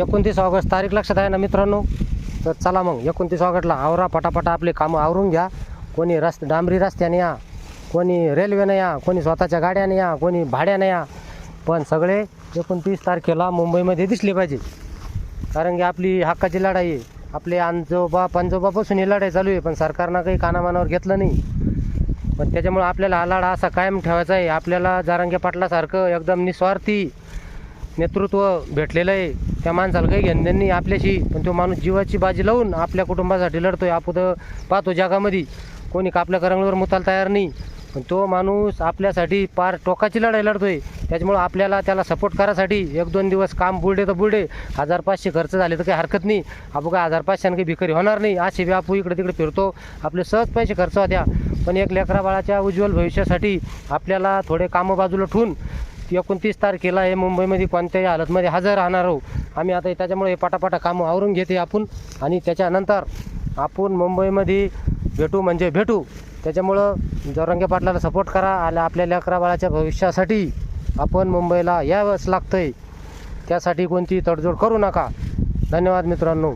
एकोणतीस ऑगस्ट तारीख लक्षात आहे ना मित्रांनो? तर चला मग एकोणतीस ऑगस्टला आवरा पटापटा आपले कामं आवरून घ्या. कोणी रस्त डांबरी रस्त्याने या कोणी रेल्वेने या कोणी स्वतःच्या गाड्याने या कोणी भाड्याने या. पण सगळे एकोणतीस तारखेला मुंबईमध्ये दिसले पाहिजे. कारण की आपली हक्काची लढाई आहे आपले आंजोबा पंजोबापासून ही लढाई चालू आहे पण सरकारनं काही कानामानावर घेतलं नाही. पण त्याच्यामुळे आपल्याला हा लढा असा कायम ठेवायचा आहे. आपल्याला जारंगे पाटलासारखं एकदम निस्वार्थी नेतृत्व भेटलेलं आहे. त्या माणसाला काही घेणं नाही आपल्याशी. पण तो माणूस जीवाची बाजी लावून आपल्या कुटुंबासाठी लढतोय. आपण पाहतो जगामध्ये. कोणी आपल्या करंगळीवर मुताला तयार नाही. पण तो माणूस आपल्यासाठी पार टोकाची लढाई लढतोय. त्याच्यामुळं आपल्याला त्याला सपोर्ट करायसाठी एक दोन दिवस काम बुलडे तर बुलडे. हजार पाचशे खर्च झाले तर काही हरकत नाही. आपण काय हजार पाचशेने काही भिकारी होणार नाही. असे बी इकडे तिकडे फिरतो. आपले सहज पैसे खर्च होत्या. पण एक लेकरा बाळाच्या उज्ज्वल भविष्यासाठी आपल्याला थोडे कामं बाजूला ठेवून एकोणतीस तारखेला हे मुंबईमध्ये कोणत्याही हालतमध्ये हजर राहणार आहोत. आम्ही आता त्याच्यामुळे हे पटापटा कामं आवरून घेते आपण. आणि त्याच्यानंतर आपण मुंबईमध्ये भेटू म्हणजे भेटू. त्याच्यामुळं जरंगे पाटलाला सपोर्ट करा आणि आपल्या लेकरा बाळाच्या भविष्यासाठी आपण मुंबईला यावंच लागतंय. त्यासाठी कोणती तडजोड करू नका. धन्यवाद मित्रांनो.